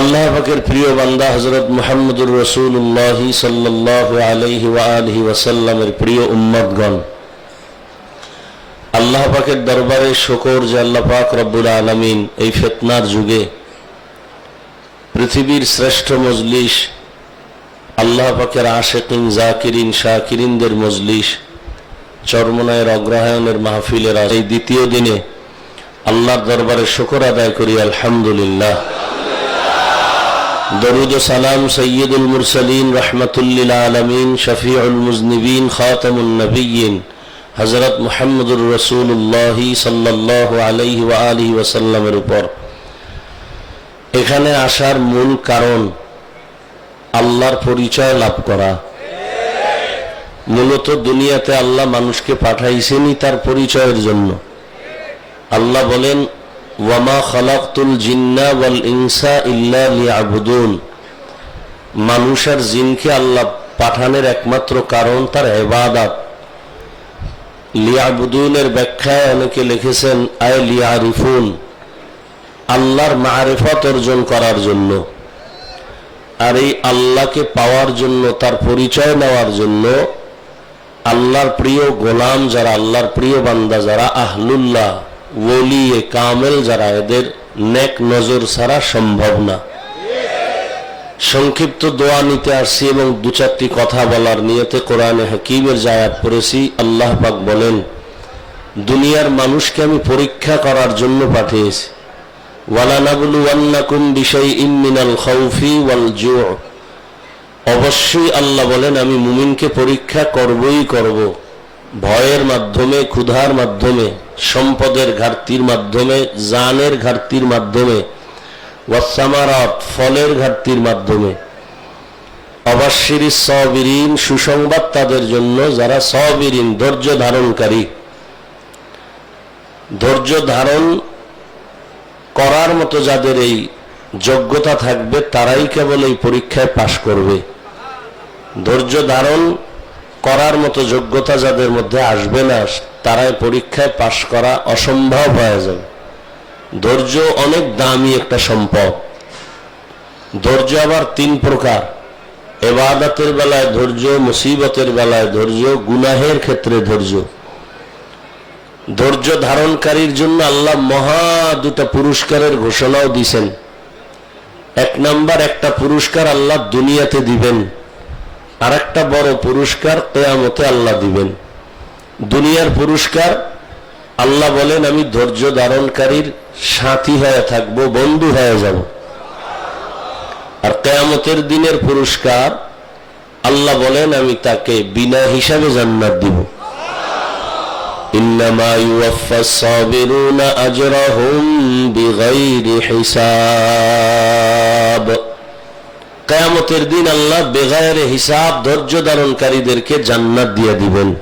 আল্লাহ পাকের প্রিয় বান্দা হজরত মোহাম্মদুর রসুল্লাহ সাল্লাহ আলহি ওয়াসাল্লামের প্রিয় উম্মতগণ। আল্লাহ পাকের দরবারে শকর যে আল্লাহ পাক রব্বুল আলমিন এই ফেতনার যুগে পৃথিবীর শ্রেষ্ঠ মজলিস, আল্লাহ পাকের আশেকিন, জাকিরিন, শাকিরিনদের মজলিস, চরমনায়ের অগ্রহায়ণের মাহফিলের এই দ্বিতীয় দিনে আল্লাহর দরবারে শকর আদায় করি, আলহামদুলিল্লাহ। দরুদ সালাম সৈয়দুল মুরসালিন রহমতুল্লিল আলমিন, শফিউল মুজনিবিন খাতামুল নবীন হজরত মুহাম্মদুর রসুল্লাহ সাল্লাহ আলহি আলহি ওয়াসাল্লামের উপর। এখানে আসার মূল কারণ আল্লাহর পরিচয় লাভ করা। মূলত দুনিয়াতে আল্লাহ মানুষকে পাঠাইছেনই তার পরিচয়ের জন্য। আল্লাহ বলেন ওয়ামা লিয়াবুদুন জিনকে আল্লাহ পাঠানের একমাত্র কারণ তার এবাদাত লিয়াবুদুনের ব্যাখ্যায় অনেকে লিখেছেন, আয় লিয়ারিফুন আল্লাহর মারেফত অর্জন করার জন্য। আর এই আল্লাহকে পাওয়ার জন্য, তার পরিচয় নেওয়ার জন্য আল্লাহর প্রিয় গোলাম যারা, আল্লাহর প্রিয় বান্দা যারা, আহলুল্লাহ। ওলি এ কামেল যারা এদের নেক নজর ছাড়া সম্ভব না। সংক্ষিপ্ত দোয়া নিতে আসছি এবং দু চারটি কথা বলার নিয়তে কোরআনে হাকিমের জায়াত পড়েছি, আল্লাহ পাক বলেন, দুনিয়ার মানুষকে আমি পরীক্ষা করার জন্য পাঠিয়েছি। ওয়াল অবশ্যই আল্লাহ বলেন, আমি মুমিনকে পরীক্ষা করবই করব। ভয়ের মাধ্যমে, ক্ষুধার মাধ্যমে সম্পদের ঘাটতির মাধ্যমে, জানের ঘাটতির মাধ্যমে ওয়াসামারাত ফলের ঘাটতির মাধ্যমে। অবশ্যির সবিরিন সুসংবাদ তাদের জন্য, যারা সবিরিন ধৈর্য ধারণকারী। ধৈর্য ধারণ করার মতো যাদের এই যোগ্যতা থাকবে, তারাই কেবল এই পরীক্ষায় পাশ করবে। ধৈর্য ধারণ করার মতো যোগ্যতা যাদের মধ্যে আসবে না তারাই পরীক্ষায় পাশ করা অসম্ভব হয়ে যাবে। ধৈর্য অনেক দামি একটা সম্পদ। ধৈর্য আবার তিন প্রকার। এবাদাতের বেলায় ধৈর্য, মুসিবতের বেলায় ধৈর্য, গুনাহের ক্ষেত্রে ধৈর্য। ধৈর্য ধারণকারীর জন্য আল্লাহ মহা দুটা পুরস্কারের ঘোষণাও দিছেন। এক নাম্বার, একটা পুরস্কার আল্লাহ দুনিয়াতে দিবেন। আর একটা বড় পুরস্কার কেয়ামতে আল্লাহ দিবেন। দুনিয়ার পুরস্কার। আল্লাহ বলেন, আমি ধৈর্য ধারণকারীর সাথী হয়ে থাকব, বন্ধু হয়ে যাব। আর কেয়ামতের দিনের পুরস্কার, আল্লাহ বলেন, আমি তাকে বিনা হিসাবে জান্নাত দিব। কেয়ামতের দিন আল্লাহ বেগায়ের হিসাব ধৈর্য ধারণকারীদেরকে জান্নাত দিয়ে দিবেন।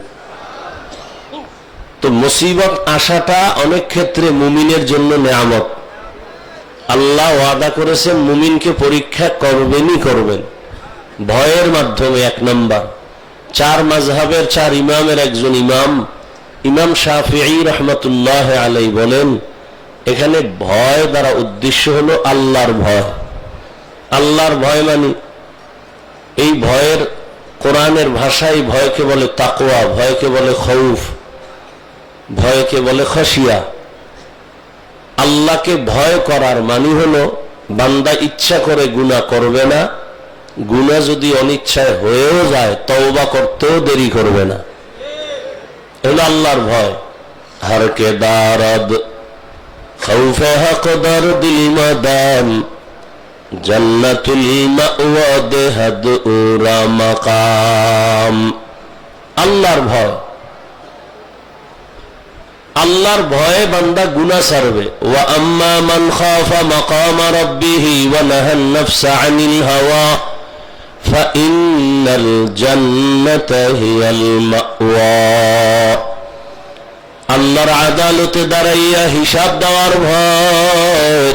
তো মুসিবত আসাটা অনেক ক্ষেত্রে মুমিনের জন্য নেয়ামত। আল্লাহ ওয়াদা করেছেন, মুমিনকে পরীক্ষা করবেনই করবেন। ভয়ের মাধ্যমে এক নম্বর। চার মাঝহাবের চার ইমামের একজন ইমাম ইমাম শাহি রহমতুল্লাহ আলাই বলেন, এখানে ভয় দ্বারা উদ্দেশ্য হলো আল্লাহর ভয়। আল্লাহর ভয় মানে এই ভয়ের কোরআনের ভাষায় ভয়কে বলে তাকোয়া ভয়কে বলে খৌফ। ভয়কে বলে খসিয়া। আল্লাহকে ভয় করার মানি হলো, বান্দা ইচ্ছা করে গুণা করবে না গুণা যদি অনিচ্ছায় হয়েও যায়, তওবা করতেও দেরি করবে না। হলো আল্লাহর ভয়। হর কে দারদ খৌফে হক দর্দ মাদাম জন্নতুল মাওয়া দেহদ আল্লাহর ভয়। আল্লাহর ভয়ে বান্দা গুনা সারবে ওয়া আম্মা মান খাফা আল্লাহর আদালতে দাঁড়াইয়া হিসাব দেওয়ার ভয়,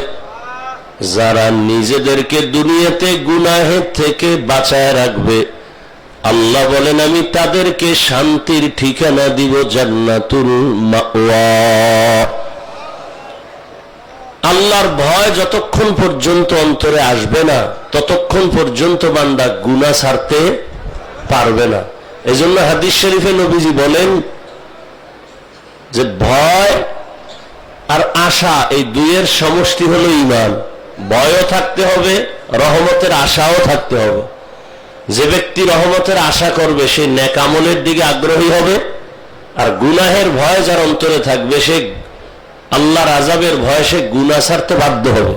যারা নিজেদেরকে দুনিয়াতে গুনাহের থেকে বাঁচায় রাখবে। আল্লাহ বলেন, আমি তাদেরকে শান্তির ঠিকানা দিব জান্নাতুল আল্লাহর ভয় যতক্ষণ পর্যন্ত অন্তরে আসবে না, ততক্ষণ পর্যন্ত বান্দা গুনা ছাড়তে পারবে না। এই জন্য হাদিস শরীফে নবীজি বলেন যে, ভয় আর আশা এই দুইয়ের সমষ্টি হলো ইমান। ভয়ও থাকতে হবে, রহমতের আশাও থাকতে হবে। যে ব্যক্তি রহমতের আশা করবে, সে নেকামলের দিকে আগ্রহী হবে, আর গুনাহের ভয় যার অন্তরে থাকবে, সে আল্লাহর আজাবের ভয় সে গুনা ছাড়তে বাধ্য হবে।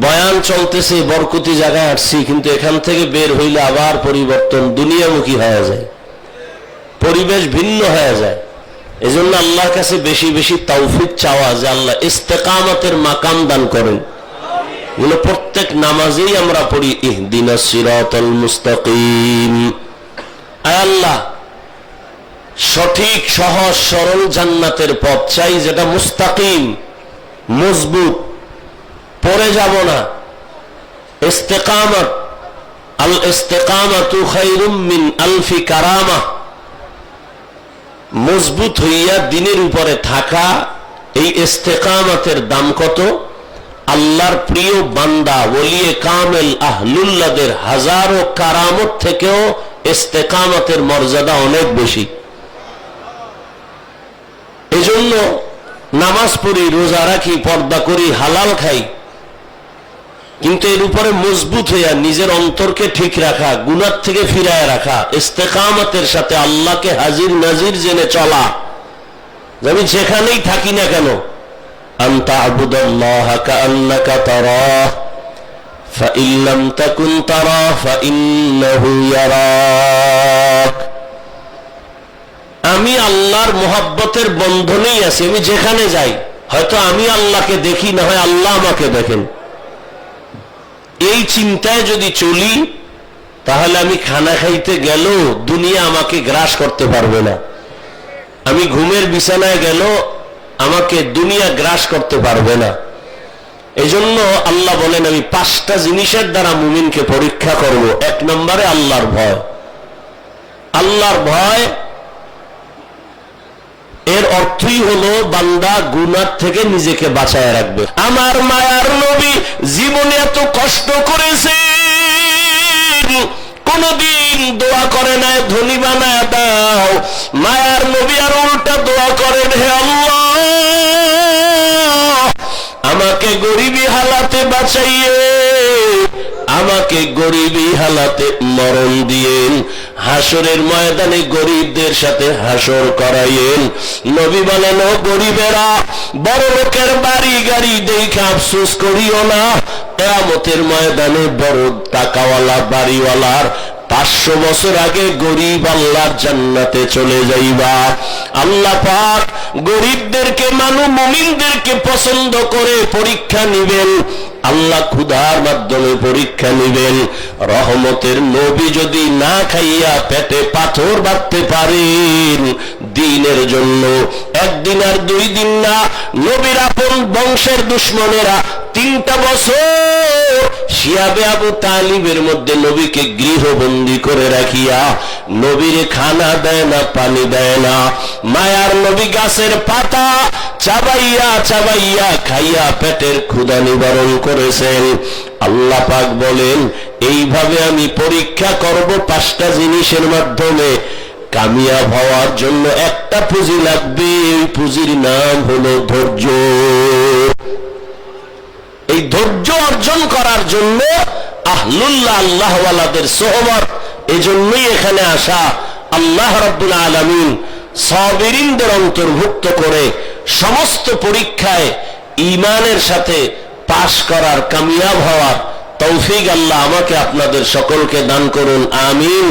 বয়ান চলতেছে, বরকতি জায়গায় আসছি, কিন্তু এখান থেকে বের হইলে আবার পরিবর্তন দুনিয়ামুখী হয়ে যায়। পরিবেশ ভিন্ন হয়ে যায়। এজন্য আল্লাহর কাছে বেশি বেশি তৌফিক চাওয়া যে আল্লাহ ইস্তেকামতের মাকাম দান করেন। এগুলো প্রত্যেক নামাজেই আমরা পড়ি, ইহদিনা সিরাতাল মুস্তাকিম। আল্লাহ, সঠিক, সহজ, সরল জান্নাতের পথ চাই যেটা মুস্তাকিম, মজবুত। পড়ে যাব না। ইস্তেকামত আল ইস্তেকামাতু খায়রুম মিন আলফি কারামা। মজবুত হইয়া দিনের উপরে থাকা, এই ইস্তেকামতের দাম কত? আল্লাহর প্রিয় বান্দা, ওলিয়ে কামেল আহলুল্লাদের হাজারো কারামত থেকেও ইস্তেকামতের মর্যাদা অনেক বেশি। এজন্য নামাজ পড়ি, রোজা রাখি, পর্দা করি, হালাল খাই। কিন্তু এর উপরে মজবুত হইয়া নিজের অন্তরকে ঠিক রাখা, গুনার থেকে ফিরায় রাখা, ইস্তেকামতের সাথে আল্লাহকে হাজির নাজির জেনে চলা। আমি যেখানেই থাকি না কেন أن تعبد الله كأنك تراه فإن لم تكن تراه فإنه يراك আমি আল্লাহর মোহাব্বতের বন্ধনেই আছি আমি যেখানে যাই হয়তো আমি আল্লাহকে দেখি না হয় আল্লাহ আমাকে দেখেন এই চিন্তায় যদি চলি তাহলে আমি খানা খাইতে গেল দুনিয়া আমাকে গ্রাস করতে পারবে না আমি ঘুমের বিছানায় গেল আমাকে দুনিয়া গ্রাস করতে পারবে না। এজন্য আল্লাহ বলেন, আমি পাঁচটা জিনিসের দ্বারা মুমিনকে পরীক্ষা করব। এক নম্বরে আল্লাহর ভয়। আল্লাহর ভয়, এর অর্থই হলো বান্দা গুনার থেকে নিজেকে বাঁচায় রাখবে। আমার মায়ার নবী জীবনে এত কষ্ট করেছে কোনদিন দোয়া করে নাই, ধনী বানায় দাও। মায়ার নবী আর উল্টা দোয়া করেন, হে আল্লাহ। গরিবী হালাতে বাঁচাইয়ে আমাকে গরিবী হালাতে মরণ দিয়েন। হাসরের ময়দানে গরিবদের সাথে হাসর করাইয়েন। নবী বলেন, ও গরিবেরা, বড় লোকের বাড়ি গাড়ি দেখে আফসোস করিও না। কেয়ামতের ময়দানে বড় টাকাওয়ালা, বাড়িওয়ালার পাঁচশো বছর আগে গরিব আল্লাহর জান্নাতে চলে যাইবা। আল্লাহ পাক গরিবদেরকে, মানু মুমিনদেরকে পছন্দ করে পরীক্ষা নিবেন। আল্লাহ ক্ষুধার মাধ্যমে পরীক্ষা নিবেন। রহমতের নবী যদি না খাইয়া পেটে পাথর বাঁধতে পারেন দিনের জন্য। একদিন আর দুই দিন না, নবীর আপন বংশের দুশ্মনেরা তিনটা বছর শিয়াবে আবু তালিবের মধ্যে নবীকে গৃহবন্দী করে রাখিয়া নবীর খানা দেয় না, পানি দেয় না। মায়ার নবী গাছের পাতা চাবাইয়া চাবাইয়া খাইয়া পেটের ক্ষুদা নিবারণ করেছেন। আল্লাহ পাক বলেন, এইভাবে আমি পরীক্ষা করব পাঁচটা জিনিসের মাধ্যমে। কামিয়াব হওয়ার জন্য একটা পুঁজি লাগবে, এই পুঁজির নাম হলো ধৈর্য। অর্জন করার জন্য আহলুল্লাহ আল্লাহওয়ালাদের সোহবত এখানে আসা আল্লাহ আলমিন সবিরিনদের অন্তর্ভুক্ত করে সমস্ত পরীক্ষায় ইমানের সাথে পাশ করার কামিয়াব হওয়ার তৌফিক আল্লাহ আমাকে আপনাদের সকলকে দান করুন, আমিন।